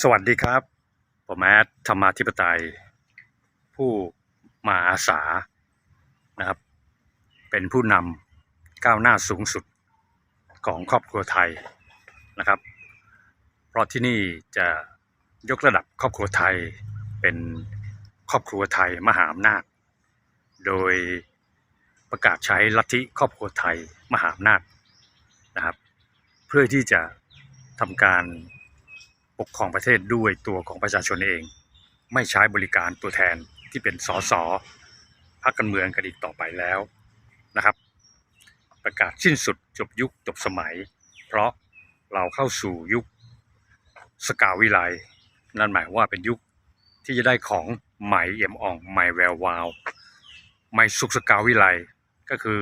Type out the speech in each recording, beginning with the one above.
สวัสดีครับ ผมแอดธรรมาธิปไตย ผู้มาอาสานะครับ เป็นผู้นำก้าวหน้าสูงสุดของครอบครัวไทยนะครับ เพราะที่นี่จะยกระดับครอบครัวไทยเป็นครอบครัวไทยมหาอำนาจ โดยประกาศใช้ลัทธิครอบครัวไทยมหาอำนาจนะครับ เพื่อที่จะทำการ กครองประเทศด้วยตัวของประชาชนเอง ไม่ใช้บริการตัวแทนที่เป็นสสพรรคการเมืองกันอีกต่อไปแล้วนะครับ ประกาศสิ้นสุดจบยุคจบสมัย เพราะเราเข้าสู่ยุคสกาวิไลนั่นหมายว่าเป็นยุคที่จะได้ของใหม่เอี่ยมอ่องใหม่แวววาวใหม่สุขสกาวิไลก็คือ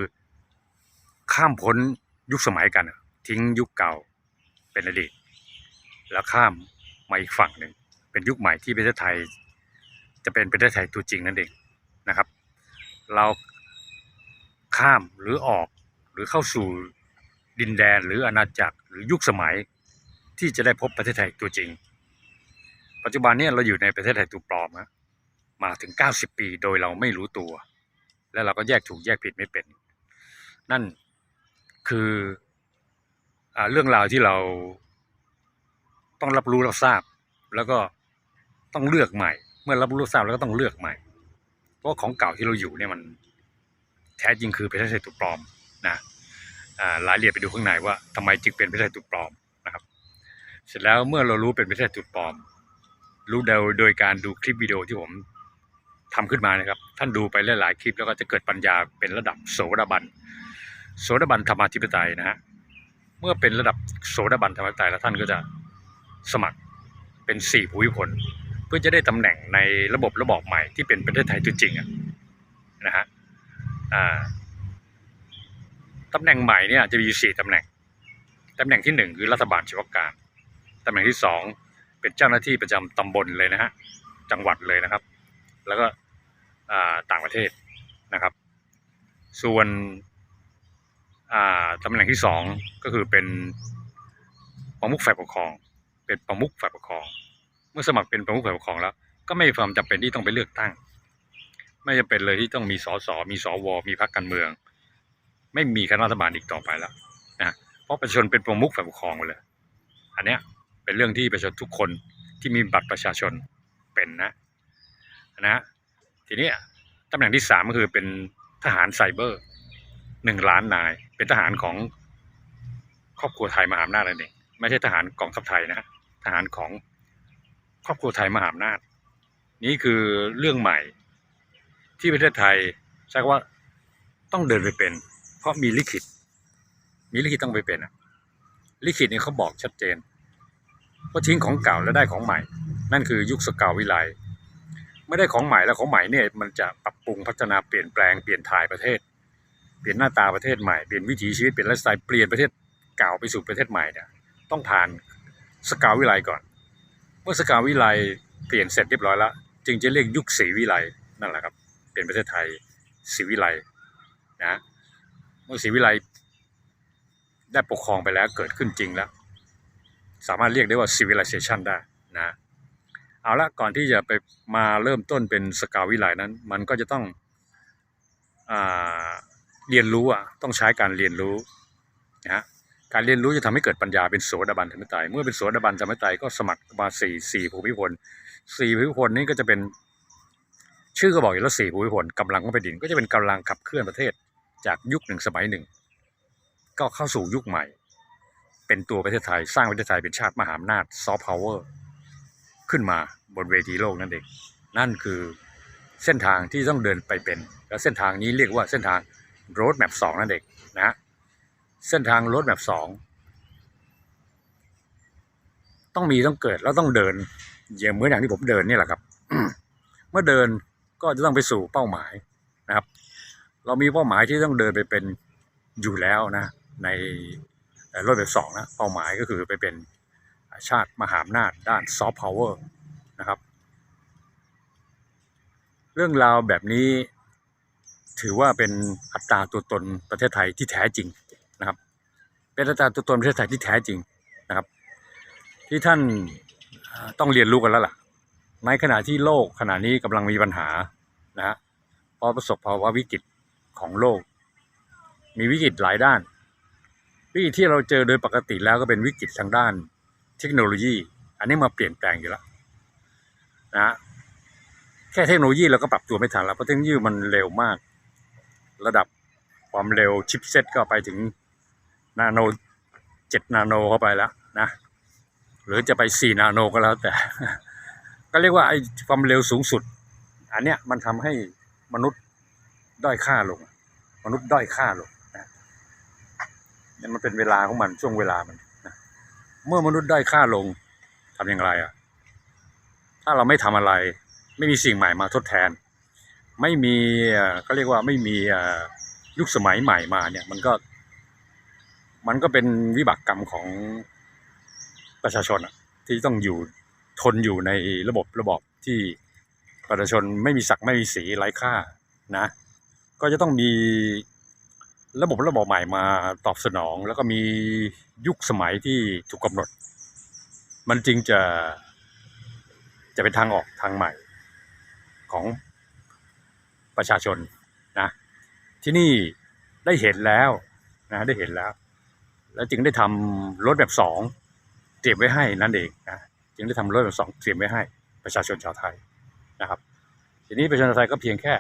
ข้ามพ้นยุคสมัยกัน ทิ้งยุคเก่าเป็นอดีต แล้วข้ามมาอีกฝั่งหนึ่ง เป็นยุคใหม่ที่ประเทศไทย จะเป็นประเทศไทยตัวจริงนั่นเองนะครับ เราข้ามหรือออกหรือเข้าสู่ดินแดนหรืออาณาจักรหรือยุคสมัยที่จะได้พบประเทศไทยตัวจริง ปัจจุบันนี้เราอยู่ในประเทศไทยตัวปลอมนะมาถึง 90 ปีโดยเราไม่รู้ตัว และเราก็แยกถูกแยกผิดไม่เป็น นั่นคืออเรื่องราวที่เรา ต้องรับรู้รับทราบ แล้วก็ต้องเลือกใหม่ เมื่อรับรู้รับทราบแล้วก็ต้องเลือกใหม่ เพราะของเก่าที่เราอยู่เนี่ยมัน แท้จริงคือเประเศไทยตัวปลอมนะรายละเอียดไปดูข้างในว่าทำไมจึงเป็นประเทศไทยตัวปลอมนะครับ เสร็จแล้วเมื่อเรารู้เป็นประเทศไทยตัวปลอม รู้โดยโดยการดูคลิปวิดีโอที่ผมทำขึ้นมานะครับ ท่านดูไปหลายๆคลิปแล้วก็จะเกิดปัญญาเป็นระดับโสดาบัน โสดาบันธรรมาธิปไตยนะฮะ เมื่อเป็นระดับโสดาบันธรรมาธิปไตยแล้วท่านก็จะ สมัครเป็นสี่ภูมิพล เพื่อจะได้ตำแหน่งในระบบระบอบใหม่ที่เป็นประเทศไทยตัวจริงอะนะฮะตำแหน่งใหม่เนี่ยจะมีสี่ตำแหน่ง ตำแหน่งที่หนึ่งคือรัฐบาลเฉพาะการ ตำแหน่งที่สองเป็นเจ้าหน้าที่ประจำตำบลเลยนะฮะ จังหวัดเลยนะครับ แล้วก็ต่างประเทศนะครับ ส่วนอ่าตำแหน่งที่สองก็คือเป็นประมุขฝ่ายปกครอง เป็นประมุขฝ่ายปกครอง เมื่อสมัครเป็นประมุขฝ่ายปกครองแล้ว ก็ไม่มีความจำเป็นที่ต้องไปเลือกตั้ง ไม่จำเป็นเลยที่ต้องมีสสมีสวมีพรรคการเมือง ไม่มีคณะรัฐบาลอีกต่อไปแล้วนะเพราะประชาชนเป็นประมุขฝ่ายปกครองเลย อันเนี้ยเป็นเรื่องที่ประชาชนทุกคนที่มีบัตรประชาชนเป็นนะนะทีนี้ตำแหน่งที่สามก็คือเป็นทหารไซเบอร์หนึ่งล้านนาย เป็นทหารของครอบครัวไทยมหาอำนาจนั่นเองไม่ใช่ทหารกองทัพไทยนะ ทหารของครอบครัวไทยมหาอำนาจ นี่คือเรื่องใหม่ที่ประเทศไทยใช้ว่าต้องเดินไปเป็น เพราะมีลิขิต มีลิขิตต้องไปเป็นอะลิขิตนี่เขาบอกชัดเจนว่าทิ้งของเก่าแล้วได้ของใหม่ นั่นคือยุคสกาววิไลไม่ได้ของใหม่แล้วของใหม่เนี่ยมันจะปรับปรุงพัฒนาเปลี่ยนแปลงเปลี่ยนถ่ายประเทศ เปลี่ยนหน้าตาประเทศใหม่เปลี่ยนวิถีชีวิตเปลี่ยนไลฟ์สไตล์เปลี่ยนประเทศเก่าไปสู่ประเทศใหม่เนี่ยต้องผ่าน สกาววิไลก่อน เมื่อสกาววิไลเปลี่ยนเสร็จเรียบร้อยแล้ว จึงจะเรียกยุคศรีวิไลนั่นแหละครับ เป็นประเทศไทยศรีวิไลนะเมื่อศรีวิไลได้ปกครองไปแล้วเกิดขึ้นจริงแล้ว สามารถเรียกได้ว่า civilization ได้นะเอาละก่อนที่จะไปมาเริ่มต้นเป็นสกาววิไลนั้น มันก็จะต้องอเรียนรู้อะต้องใช้การเรียนรู้นะฮะ การเรียนรู้จะทำให้เกิดปัญญาเป็นโสดาบันธรรมไตรเมื่อเป็นโสดาบันธรรมไตรก็สมัครมาสี่สี่ภูมิพลสี่ภูมิพลนี้ก็จะเป็น ชื่อก็บอกอยู่แล้วสี่ภูมิพลกำลังของแผ่นดินก็จะเป็นกำลังขับเคลื่อนประเทศ จากยุคหนึ่งสมัยหนึ่ง ก็เข้าสู่ยุคใหม่ เป็นตัวประเทศไทยสร้างประเทศไทยเป็นชาติมหาอำนาจซอฟต์พาวเวอร์ขึ้นมาบนเวทีโลกนั่นเองนั่นคือเส้นทางที่ต้องเดินไปเป็น แล้วเส้นทางนี้เรียกว่าเส้นทาง road map สองนั่นเองนะฮะ เส้นทาง road map สองต้องมีต้องเกิดแล้วต้องเดินอย่างเหมือนอย่างที่ผมเดินนี่แหละครับ เมื่อเดินก็จะต้องไปสู่เป้าหมายนะครับ เรามีเป้าหมายที่ต้องเดินไปเป็นอยู่แล้วนะ ในรถแบบสองนะเป้าหมายก็คือไปเป็นชาติมหาอำนาจด้านซอฟต์พาวเวอร์นะครับ เรื่องราวแบบนี้ถือว่าเป็นอัตราตัวตนประเทศไทยที่แท้จริง เป็นอัตราตัวตนประเทศไทยที่แท้จริงนะครับ ที่ท่านต้องเรียนรู้กันแล้วล่ะในขณะที่โลกขณะนี้กำลังมีปัญหานะฮะพราะประสบภาวะวิกฤตของโลก มีวิกฤตหลายด้านวิกฤตที่เราเจอโดยปกติแล้วก็เป็นวิกฤตทางด้าน เทคโนโลยี อันนี้มาเปลี่ยนแปลงอยู่แล้วนะฮะแค่เทคโนโลยีเราก็ปรับตัวไม่ทันแล้วเพราะเทคโนโลยีมันเร็วมาก ระดับความเร็วชิปเซ็ตก็ไปถึง นาโนเจ็ดนาโนเข้าไปแล้วนะ หรือจะไปสี่นาโนก็แล้วแต่ ก็เรียกว่าไอ้ความเร็วสูงสุด อันเนี้ยมันทำให้มนุษย์ด้อยค่าลง มนุษย์ด้อยค่าลงนะนี่มันเป็นเวลาของมันช่วงเวลามันนะเมื่อมนุษย์ด้อยค่าลงทำอย่างไรอะ ถ้าเราไม่ทำอะไร ไม่มีสิ่งใหม่มาทดแทน ไม่มีเอ่อก็เรียกว่าไม่มียุคสมัยใหม่มาเนี่ย มันก็ มันก็เป็นวิบากกรรมของประชาชนอะที่ต้องอยู่ทนอยู่ในระบบระบอบที่ประชาชนไม่มีศักดิ์ไม่มีสีไร้ค่านะ ก็จะต้องมีระบบระบบใหม่มาตอบสนอง แล้วก็มียุคสมัยที่ถูกกำหนด มันจึงจะจะเป็นทางออกทางใหม่ของประชาชนนะที่นี่ได้เห็นแล้วนะได้เห็นแล้ว แล้วจึงได้ทำรถแบบสองเตรียมไว้ให้นั่นเองนะจึงได้ทำรถแบบสองเตรียมไว้ให้ประชาชนชาวไทยนะครับ ทีนี้ประชาชนชาวไทยก็เพียงแค่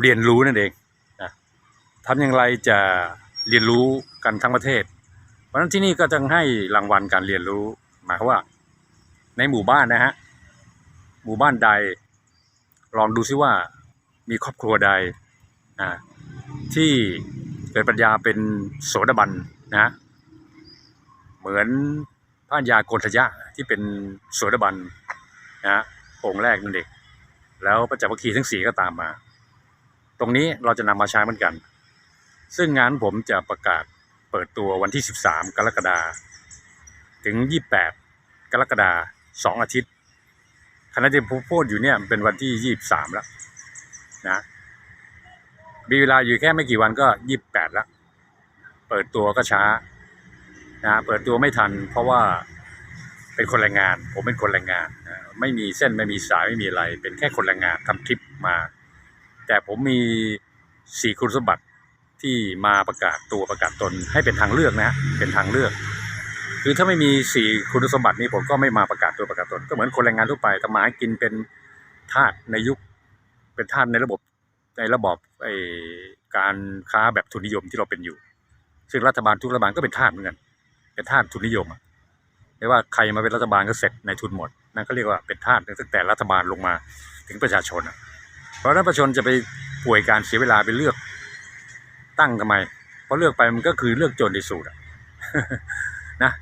เรียนรู้นั่นเองนะทำอย่างไรจะเรียนรู้กันทั้งประเทศ เพราะฉะนั้นที่นี่ก็จะให้รางวัลการเรียนรู้หมายความว่า ในหมู่บ้านนะฮะหมู่บ้านใด ลองดูซิว่ามีครอบครัวใดอ่าที่เกิดปัญญาเป็นโสดาบันนะ เหมือนพระัญาโกณฑยะที่เป็นสดาบันนะฮะองค์แรกนั่นเองแล้วพระจักรพรรคีทั้งสี่ก็ตามมา ตรงนี้เราจะนำมาใช้เหมือนกัน ซึ่งงานผมจะประกาศเปิดตัววันที่ 13 กรกฎาถึง 28 กรกฎาสองอาทิตย์ขณะที่ผมพูดอยู่เนี่ยเป็นวันที่ 23 แล้วนะมีเวลาอยู่แค่ไม่กี่วันก็ 28 แล้ว เปิดตัวก็ช้า นะเปิดตัวไม่ทัน เพราะว่าเป็นคนแรงงาน ผมเป็นคนแรงงานนะไม่มีเส้นไม่มีสายไม่มีอะไร เป็นแค่คนแรงงานทำทริปมา แต่ผมมีสี่คุณสมบัติที่มาประกาศตัวประกาศตนให้เป็นทางเลือกนะเป็นทางเลือก คือถ้าไม่มีสี่คุณสมบัตินี้ผมก็ไม่มาประกาศตัวประกาศตน ก็เหมือนคนแรงงานทั่วไปทำมาหากินเป็นทาสในยุคเป็นทาสในระบบในระบบไอการค้าแบบทุนนิยมที่เราเป็นอยู่ ซึ่งรัฐบาลทุกรัฐบาลก็เป็นทาสเหมือนกัน เป็นทาสทุนนิยมอะไม่ว่าใครมาเป็นรัฐบาลก็เสร็จในทุนหมดนั่นก็เรียกว่าเป็นทาสตั้งแต่รัฐบาลลงมาถึงประชาชนอะเพราะนั้นประชาชนจะไปป่วยการเสียเวลาไปเลือกตั้งทำไม เพราะเลือกไปมันก็คือเลือกจนในสูตรอะนะ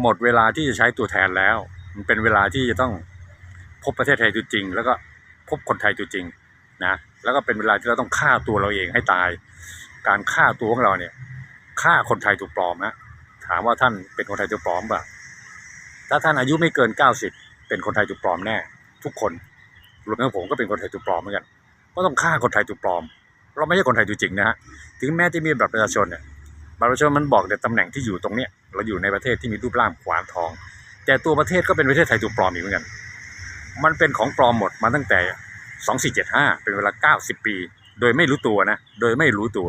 หมดเวลาที่จะใช้ตัวแทนแล้ว มันเป็นเวลาที่จะต้องพบประเทศไทยตัวจริง แล้วก็พบคนไทยตัวจริงนะแล้วก็เป็นเวลาที่เราต้องฆ่าตัวเราเองให้ตาย การฆ่าตัวของเราเนี่ยฆ่าคนไทยตัวปลอมนะ ถามว่าท่านเป็นคนไทยตัวปลอมเปล่าถ้าท่านอายุไม่เกินเก้าสิบเป็นคนไทยตัวปลอมแน่ ทุกคนรวมทั้งผมก็เป็นคนไทยตัวปลอมเหมือนกันก็ต้องฆ่าคนไทยตัวปลอม เราไม่ใช่คนไทยตัวจริงนะฮะถึงแม้จะมีบัตรประชาชนเนี่ยบัตรประชาชนมันบอกแต่ตำแหน่งที่อยู่ตรงเนี้ยเราอยู่ในประเทศที่มีรูปร่างขวานทอง แต่ตัวประเทศก็เป็นประเทศไทยตัวปลอมอีกเหมือนกัน มันเป็นของปลอมหมดมาตั้งแต่ 2475 เป็นเวลา 90 ปี โดยไม่รู้ตัวนะ โดยไม่รู้ตัว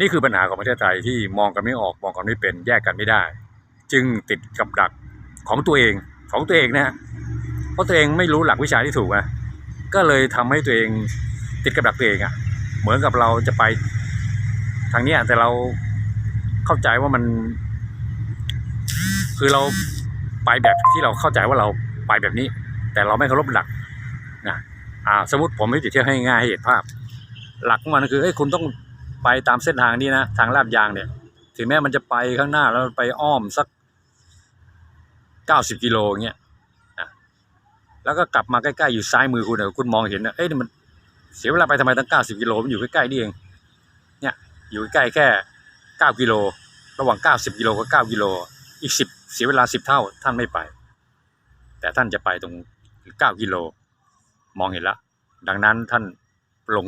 นี่คือปัญหาของประเทศไทยที่มองกันไม่ออกมองกันไม่เป็นแยกกันไม่ได้ จึงติดกับดักของตัวเองของตัวเองนะฮะเพราะตัวเองไม่รู้หลักวิชาที่ถูกนะก็เลยทำให้ตัวเองติดกับดักตัวเองอะ่ะเหมือนกับเราจะไปทางเนี้ยแต่เราเข้าใจว่ามัน คือเราไปแบบที่เราเข้าใจว่าเราไปแบบนี้ แต่เราไม่เคารพหลักนะอ่าสมมติผมไม่ติดเที่ยวให้ง่ายให้เห็นภาพ หลักของมันคือเอ้ยคุณต้อง ไปตามเส้นทางนี้นะทางลาดยางเนี่ย ถึงแม้มันจะไปข้างหน้าแล้วไปอ้อมสักเก้าสิบกิโลอย่างเงี้ยนะแล้วก็กลับมาใกล้ๆอยู่ซ้ายมือคุณเนี่ยคุณมองเห็นนะเอ้ยนี่มันเสียเวลาไปทำไมตั้งเก้าสิบกิโลมันอยู่ใกล้ๆนี่เองเนี่ยอยู่ใกล้แค่เก้ากิโลระหว่างเก้าสิบกิโลกับเก้ากิโลอีกสิบเสียเวลาสิบเท่าท่านไม่ไป แต่ท่านจะไปตรงเก้ากิโลมองเห็นละดังนั้นท่านลง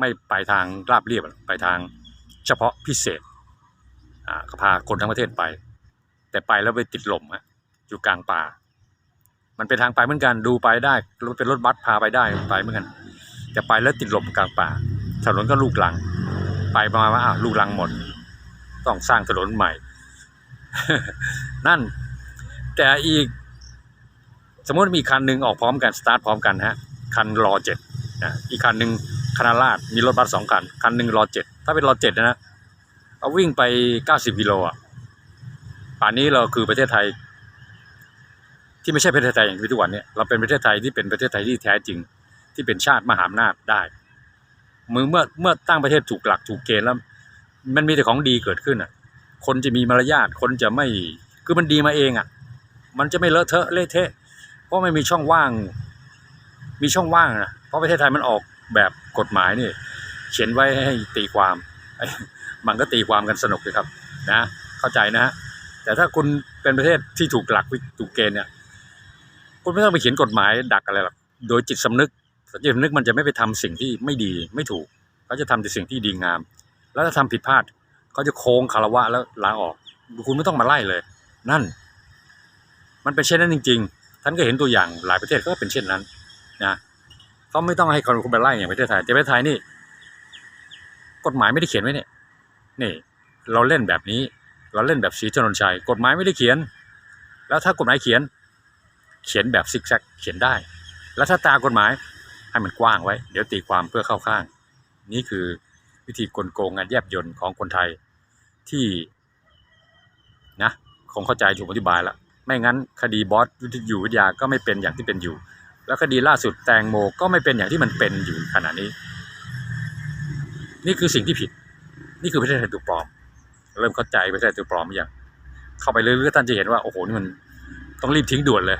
ไม่ไปทางราบเรียบไปทางเฉพาะพิเศษอ่าก็พาคนทั้งประเทศไป แต่ไปแล้วไปติดลมฮะอยู่กลางป่า มันเป็นทางไปเหมือนกันดูไปได้รถเป็นรถบัสพาไปได้ไปเหมือนกันจะไปแล้วติดลมกลางป่า ถนนก็ลูกลัง ไปประมาณว่าอ้าวลูกลังหมด ต้องสร้างถนนใหม่ นั่นแต่อีกสมมติมีคันหนึ่งออกพร้อมกันสตาร์ทพร้อมกันฮะคันรอเจ็ดนะอีกคันหนึ่ง คณะราษฎรมีรถบัสสองคัน คันหนึ่งรอเจ็ดถ้าเป็นรอเจ็ดนะเอาวิ่งไปเก้าสิบกิโลอะป่านนี้เราคือประเทศไทย ที่ไม่ใช่ประเทศไทยอย่างที่ทุกวันนี้เราเป็นประเทศไทยที่เป็นประเทศไทยที่แท้จริง ที่เป็นชาติมหาอำนาจได้มือเมื่อเมื่อตั้งประเทศถูกหลักถูกเกณฑ์แล้ว มันมีแต่ของดีเกิดขึ้นอะ คนจะมีมารยาทคนจะไม่คือมันดีมาเองอะ มันจะไม่เลอะเทอะเละเทะเพราะไม่มีช่องว่าง มีช่องว่างนะเพราะประเทศไทยมันออก แบบกฎหมายนี่เขียนไว้ให้ตีความ มันก็ตีความกันสนุกเลยครับนะเข้าใจนะฮะแต่ถ้าคุณเป็นประเทศที่ถูกหลักถูกเกณฑ์เนี่ยคุณไม่ต้องไปเขียนกฎหมายดักอะไรหรอกโดยจิตสำนึกจิตสำนึกมันจะไม่ไปทำสิ่งที่ไม่ดีไม่ถูกเขาจะทำแต่สิ่งที่ดีงาม แล้วถ้าทำผิดพลาดเขาจะโค้งคารวะแล้วลาออก คุณไม่ต้องมาไล่เลย นั่น มันเป็นเช่นนั้นจริง ๆ ท่านก็เห็นตัวอย่างหลายประเทศก็เป็นเช่นนั้นนะ เขาไม่ต้องให้คนคุณไปไล่อย่างประเทศไทยแต่ประเทศไทยนี่ กฎหมายไม่ได้เขียนไว้เนี่ยนี่ เราเล่นแบบนี้ เราเล่นแบบสีถนนชัยกฎหมายไม่ได้เขียน แล้วถ้ากฎหมายเขียน เขียนแบบซิกแซกเขียนได้ แล้วถ้าตากฎหมายให้มันกว้างไว้ เดี๋ยวตีความเพื่อเข้าข้าง นี่คือวิธีกลโกงงานแยบยนต์ของคนไทยที่นะคงเข้าใจถูกอธิบายแล้วไม่งั้นคดีบอสอยู่วิทยาก็ไม่เป็นอย่างที่เป็นอยู่ แล้วคดีล่าสุดแตงโมก็ไม่เป็นอย่างที่มันเป็นอยู่ขณะนี้ นี่คือสิ่งที่ผิด นี่คือประเทศไทยตัวปลอม เริ่มเข้าใจประเทศไทยตัวปลอมอยังเข้าไปเรื่อยๆท่านจะเห็นว่าโอ้โหนี่มันต้องรีบทิ้งด่วนเลย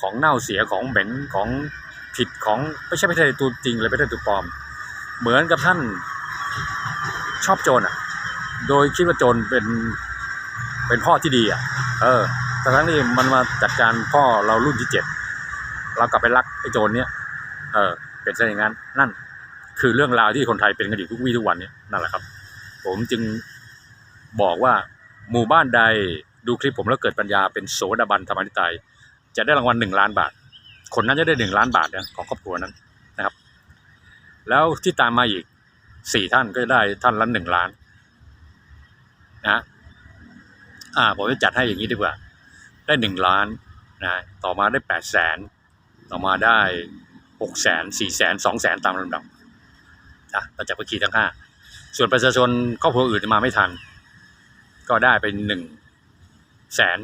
ของเน่าเสียของเหม็นของผิดของไม่ใช่ประเทศไทยตัวจริงเลยประเทศไทยตัวปลอม เหมือนกับท่านชอบโจรอะ โดยคิดว่าโจรเป็นเป็นพ่อที่ดีอะ เออแต่ครั้งนี้มันมาจัดการพ่อเรารุ่นที่เจ็ด เรากลับไปรักไอ้โจรเนี้ยเออเป็นซะอย่างนั้นนั่น คือเรื่องราวที่คนไทยเป็นกันอยู่ทุกวี่ทุกวันเนี้นั่นแหละครับ ผมจึงบอกว่าหมู่บ้านใดดูคลิปผมแล้วเกิดปัญญาเป็นโสดาบันธรรมนิตยจะได้รางวัลหนึ่งล้านบาท คนนั้นจะได้หนึ่งล้านบาทนะของครอบครัวนั้นนะครับ แล้วที่ตามมาอีกสี่ท่านก็จะได้ท่านละหนึ่งล้านนะอ่าผมจะจัดให้อย่างนี้ดีกว่า ได้หนึ่งล้านนะต่อมาได้แปดแสน ต่อมาได้หกแสนสี่แสนสองแสนตามลำดับนะต่อจากเมื่อกี้ทั้งห้าส่วนประชาชนครอบครัวอื่นมาไม่ทัน ก็ได้เป็นหนึ่งแสน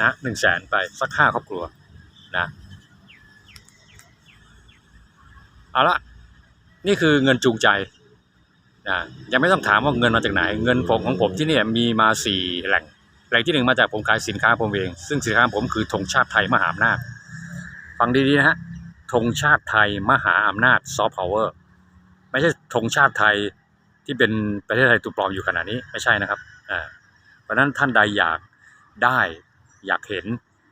นะหนึ่งแสนไปสักห้าครอบครัวนะเอาละนี่คือเงินจูงใจนะยังไม่ต้องถามว่าเงินมาจากไหน เงินผมของผมที่นี่มีมาสี่แหล่งแหล่งที่หนึ่งมาจากผมขายสินค้าผมเอง ซึ่งสินค้าผมคือธงชาติไทยมหาอำนาจ ฟังดีๆนะฮะธงชาติไทยมหาอำนาจซอฟต์พาวเวอร์ไม่ใช่ธงชาติไทยที่เป็นประเทศไทยตัวปลอมอยู่ขณะนี้ไม่ใช่นะครับอ่าเพราะฉะนั้นท่านใดอยากได้อยากเห็น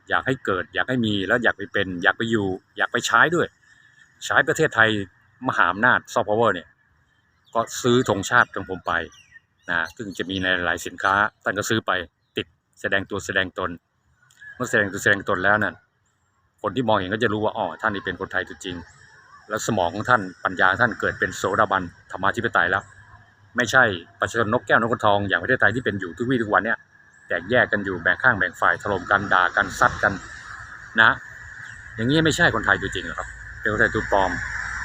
อยากให้เกิด อยากให้มีแล้วอยากไปเป็น อยากไปอยู่ อยากไปใช้ด้วย ใช้ประเทศไทยมหาอำนาจซอฟต์พาวเวอร์เนี่ยก็ซื้อธงชาติของผมไปนะซึ่งจะมีในหลายสินค้าท่านก็ซื้อไปติดแสดงตัวแสดงตน เมื่อแสดงตัวแสดงตนแล้วนั่น คนที่มองเห็นก็จะรู้ว่าอ๋อท่านนี่เป็นคนไทยจริงแล้วสมองของท่านปัญญาท่านเกิดเป็นโสดาบันธรรมาธิปไตยแล้ว ไม่ใช่ประชาชนนกแก้วนกกระทองอย่างประเทศไทยที่เป็นอยู่ทุกวี่ทุกวันเนี่ยแตกแยกกันอยู่แบ่งข้างแบ่งฝ่ายถล่มกันด่ากันซัดกันนะ อย่างนี้ไม่ใช่คนไทยตัวจริงหรอกครับเป็นคนไทยตัวปลอม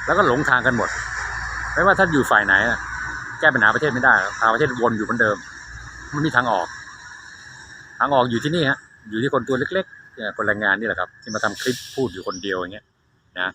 แล้วก็หลงทางกันหมด ไม่ว่าท่านอยู่ฝ่ายไหนแก้ปัญหาประเทศไม่ได้พาประเทศวนอยู่เหมือนเดิมมันมีทางออก ทางออกอยู่ที่นี่ฮะอยู่ที่คนตัวเล็ก ๆ คนแรงงานนี่แหละครับ ที่มาทำคลิปพูดอยู่คนเดียวอย่างเงี้ยนะ